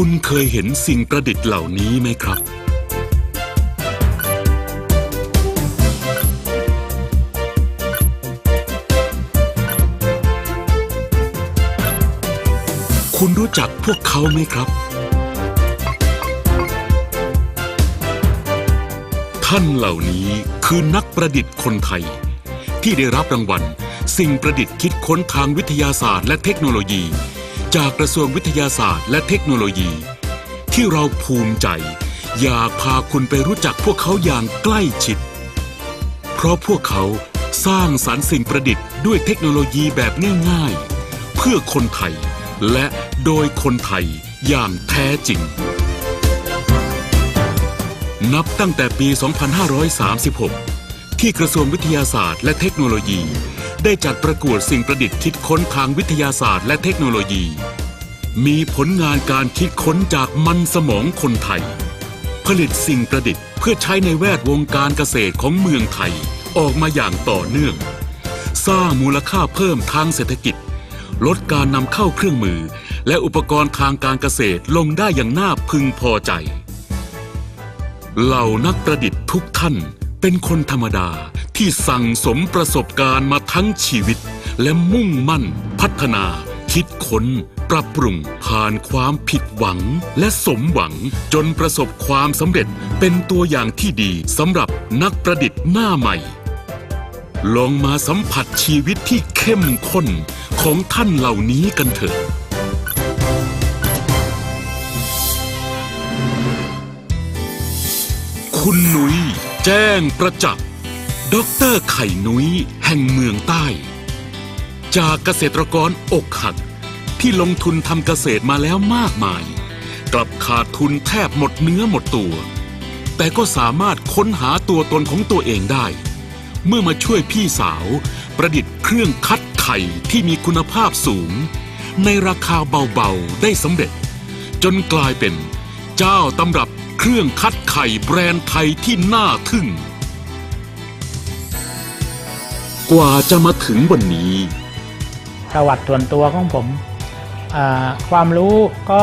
คุณเคยเห็นสิ่งประดิษฐ์เหล่านี้ไหมครับ คุณรู้จักพวกเขาไหมครับ ท่านเหล่านี้คือนักประดิษฐ์คนไทย ที่ได้รับรางวัล สิ่งประดิษฐ์คิดค้นทางวิทยาศาสตร์และเทคโนโลยี จากกระทรวงวิทยาศาสตร์และเทคโนโลยี ที่เราภูมิใจ อยากพาคุณไปรู้จักพวกเขาอย่างใกล้ชิด เพราะพวกเขาสร้างสรรค์สิ่งประดิษฐ์ด้วยเทคโนโลยีแบบง่ายๆ เพื่อคนไทย และโดยคนไทยอย่างแท้จริง นับตั้งแต่ปี 2536 ที่กระทรวงวิทยาศาสตร์และเทคโนโลยี ได้จัดประกวดสิ่งประดิษฐ์คิดค้นทางวิทยาศาสตร์และเทคโนโลยี มีผลงานการคิดค้นจากมันสมองคนไทย ผลิตสิ่งประดิษฐ์เพื่อใช้ในแวดวงการเกษตรของเมืองไทยออกมาอย่างต่อเนื่อง สร้างมูลค่าเพิ่มทางเศรษฐกิจ ลดการนำเข้าเครื่องมือ และอุปกรณ์ทางการเกษตรลงได้อย่างน่าพึงพอใจ เหล่านักประดิษฐ์ทุกท่านเป็นคนธรรมดา ที่สั่งสมประสบการณ์มาทั้งชีวิต และมุ่งมั่น พัฒนา คิดค้น ปรับปรุง ผ่านความผิดหวัง และสมหวัง จนประสบความสำเร็จเป็นตัวอย่างที่ดีสำหรับนักประดิษฐ์หน้าใหม่ ลองมาสัมผัสชีวิตที่เข้มข้นของท่านเหล่านี้กันเถอะคุณหนุย แจ้งประจักษ์ ด็อกเตอร์ไข่นุ้ยแห่งเมืองใต้ จากเกษตรกรอกหัก ที่ลงทุนทำเกษตรมาแล้วมากมาย กลับขาดทุนแทบหมดเนื้อหมดตัว แต่ก็สามารถค้นหาตัวตนของตัวเองได้ เมื่อมาช่วยพี่สาวประดิษฐ์เครื่องคัดไข่ที่มีคุณภาพสูง ในราคาเบาๆได้สำเร็จ จนกลายเป็นเจ้าตำรับเครื่องคัดไข่แบรนด์ไทยที่น่าทึ่ง กว่าจะมาถึงวันนี้ ประวัติส่วนตัวของผม ความรู้ก็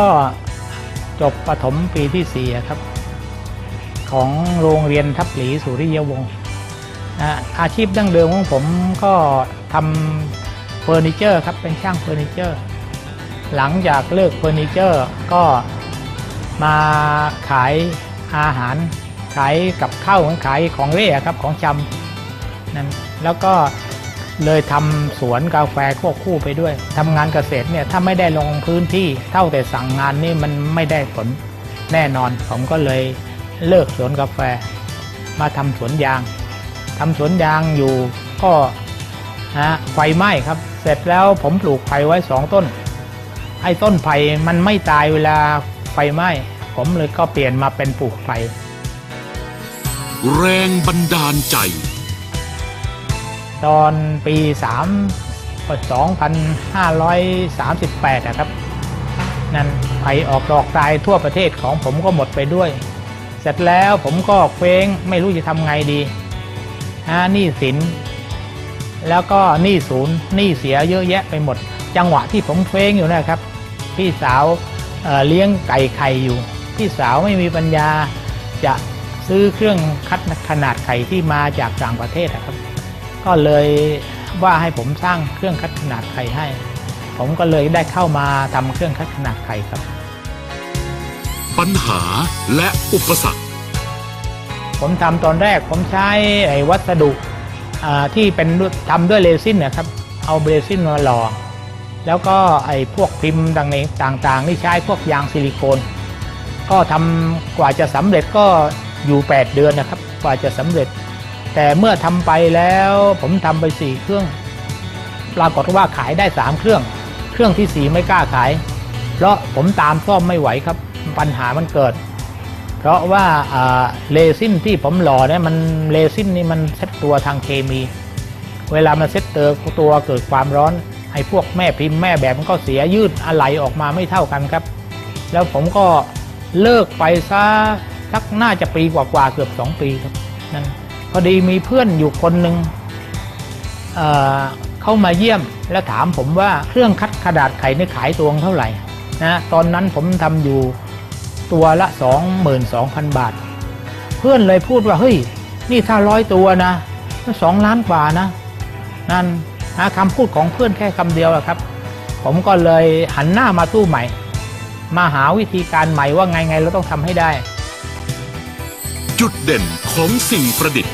จบประถมปีที่สี่ครับ ของโรงเรียนทับหลีสุริยวงศ์อาชีพดั้งเดิมของผมก็ทำเฟอร์นิเจอร์ครับเป็นช่างเฟอร์นิเจอร์ หลังจากเลิกเฟอร์นิเจอร์ก็มาขายอาหาร ขายกับข้าวของขายของเล่ครับของชำนั่น แล้วก็เลยทำสวนกาแฟควบคู่ไปด้วยทำงานเกษตรเนี่ยถ้าไม่ได้ลงพื้นที่เท่าแต่สั่งงานนี่มันไม่ได้ผลแน่นอน ผมก็เลยเลิกสวนกาแฟ มาทำสวนยางทำสวนยางอยู่ก็ฮะไฟไหม้ครับ เสร็จแล้วผมปลูกไผ่ไว้สองต้น ไอ้ต้นไผ่มันไม่ตายเวลาไฟไหม้ ผมเลยก็เปลี่ยนมาเป็นปลูกไผ่แรงบันดาลใจ ตอนปี 3 2538นะครับ นั่นไผ่ออกดอกตายทั่วประเทศของผมก็หมดไปด้วย เสร็จแล้วผมก็เคว้งไม่รู้จะทำไงดีหนี้สิน แล้วก็หนี้ศูนย์หนี้เสียเยอะแยะไปหมด จังหวะที่ผมเคว้งอยู่นะครับ พี่สาวเเลี้ยงไก่ไข่อยู่ พี่สาวไม่มีปัญญาจะซื้อเครื่องคัดขนาดไข่ที่มาจากต่างประเทศนะครับ ก็เลยว่าให้ผมสร้างเครื่องคัดขนาดไข่ให้ ผมก็เลยได้เข้ามาทำเครื่องคัดขนาดไข่ครับ ปัญหาและอุปสรรค ผมทำตอนแรกผมใช้ไอ้วัสดุอ่าที่เป็นทำด้วยเรซินนะครับ เอาเรซินมาหล่อแล้วก็ไอ้พวกพิมพ์ต่างๆนี่ใช้พวกยางซิลิโคน ก็ทำกว่าจะสำเร็จก็อยู่ 8 เดือนนะครับ กว่าจะสำเร็จ แต่เมื่อทำไปแล้วผมทำไป4เครื่อง ปรากฏว่าขายได้3เครื่อง เครื่องทีสี่4ไม่กล้าขาย เพราะผมตามซ่อมไม่ไหวครับ ปัญหามันเกิด เพราะว่าอ่าเรซินที่ผมหล่อเนี่ยมันเรซินนี่มันเซ็ตตัวทางเคมี เวลามันเซ็ตเตอร์ตัวเกิดความร้อนไอ้พวกแม่พิมพ์แม่แบบมันก็เสียยืดอะไหลออกมาไม่เท่ากันครับ แล้วผมก็เลิกไปซะสักน่าจะปีกว่าๆเกือบ 2 ปีครับนั่น พอดีมีเพื่อนอยู่คนหนึ่งเเข้ามาเยี่ยมแล้วถามผมว่าเครื่องคัดกระดาษไข่นี่ขายตัวเท่าไหร่นะตอนนั้นผมทำอยู่ตัวละ 22,000 บาท เพื่อนเลยพูดว่าเฮ้ย นี่ถ้าร้อยตัวนะสองล้านกว่านะ นั่นนะคำพูดของเพื่อนแค่คำเดียวอะครับ ผมก็เลยหันหน้ามาตู้ใหม่ มาหาวิธีการใหม่ว่าไงไงเราต้องทำให้ได้ จุดเด่นของสิ่งประดิษฐ์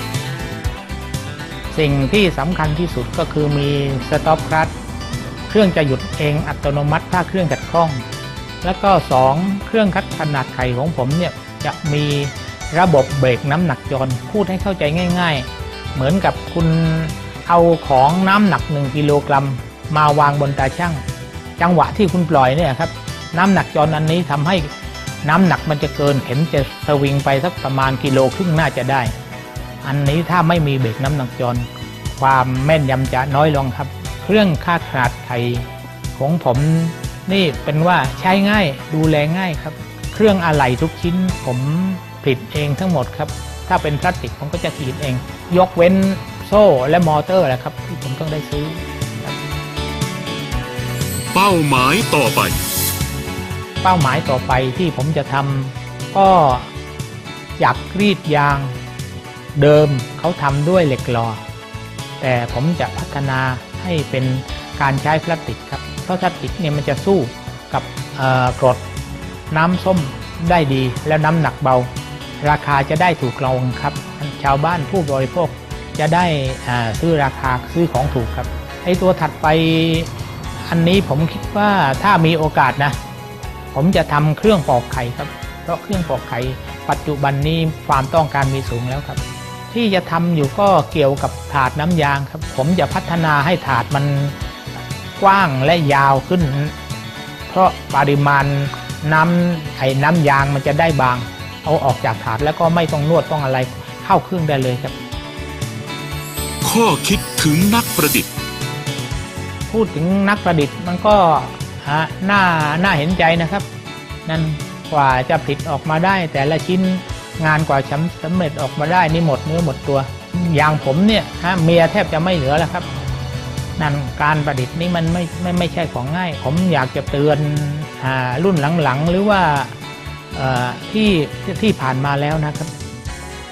สิ่งที่สำคัญที่สุดก็คือมีสต็อปคลัตเครื่องจะหยุดเองอัตโนมัติถ้าเครื่องขัดข้อง แล้วก็ 2 เครื่องคัดขนาดไข่ของผมเนี่ยจะมีระบบเบรกน้ำหนักจรพูดให้เข้าใจง่าย ๆ เหมือนกับคุณเอาของน้ำหนัก 1กิโลกรัมมาวางบนตาช่าง จังหวะที่คุณปล่อยเนี่ยครับน้ำหนักจรอันนี้ทำให้ น้ำหนักมันจะเกินเข็มจะสวิงไปสักประมาณกิโลครึ่งน่าจะได้ อันนี้ถ้าไม่มีเบรกน้ำหนักจร ความแม่นยำจะน้อยลงครับ เครื่องคาดขนาดไข่ของผมนี่เป็นว่าใช้ง่ายดูแลง่ายครับ เครื่องอะไหล่ทุกชิ้นผมผลิตเองทั้งหมดครับ ถ้าเป็นพลาสติกผมก็จะผลิตเอง ยกเว้นโซ่และมอเตอร์แหละครับที่ผมต้องได้ซื้อ เป้าหมายต่อไป เป้าหมายต่อไปที่ผมจะทำก็อยากรีดยาง เดิมเขาทำด้วยเหล็กหล่อแต่ผมจะพัฒนาให้เป็นการใช้พลาสติกครับ เพราะพลาสติกเนี่ยมันจะสู้กับกรดน้ำส้มได้ดีแล้วน้ำหนักเบา ราคาจะได้ถูกลงครับ ชาวบ้านผู้บริโภคจะได้ซื้อราคาซื้อของถูกครับไอตัวถัดไปอันนี้ผมคิดว่าถ้ามีโอกาสนะ ผมจะทำเครื่องปอกไข่ครับ เพราะเครื่องปอกไข่ปัจจุบันนี้ความต้องการมีสูงแล้วครับ ที่จะทำอยู่ก็เกี่ยวกับถาดน้ำยางครับ ผมจะพัฒนาให้ถาดมันกว้างและยาวขึ้น เพราะปริมาณน้ำไอ้น้ำยางมันจะได้บาง เอาออกจากถาดแล้วก็ไม่ต้องนวดต้องอะไรเข้าเครื่องได้เลยครับ ข้อคิดถึงนักประดิษฐ์ พูดถึงนักประดิษฐ์มันก็ฮะ น่าน่าเห็นใจนะครับ นั่นกว่าจะผลิตออกมาได้ แต่ละชิ้นงานกว่าช้ำสำเร็จออกมาได้นี่หมดเนื้อหมดตัว อย่างผมเนี่ยฮะเมียแทบจะไม่เหลือแล้วครับ นั่นการประดิษฐ์นี่มันไม่ไม่ไม่ใช่ของง่าย ผมอยากจะเตือนอรุ่นหลังๆ หรือว่าที่ที่ผ่านมาแล้วนะครับ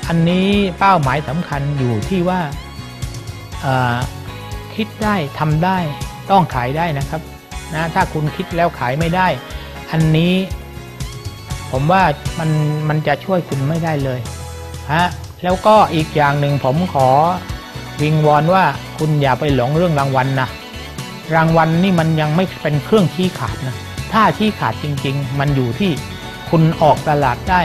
อันนี้เป้าหมายสำคัญอยู่ที่ว่าคิดได้ทำได้ต้องขายได้นะครับ นะถ้าคุณคิดแล้วขายไม่ได้ อันนี้ผมว่ามันมันจะช่วยคุณไม่ได้เลยฮะแล้วก็อีกอย่างหนึ่งผมขอวิงวอนว่าคุณอย่าไปหลงเรื่องรางวัลนะรางวัลนี่มันยังไม่เป็นเครื่องชี้ขาดนะถ้าชี้ขาดจริง ๆ มันอยู่ที่คุณออกตลาดได้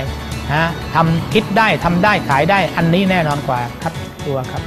ฮะทำคิดได้ทำได้ขายได้อันนี้แน่นอนกว่าครับตัวครับ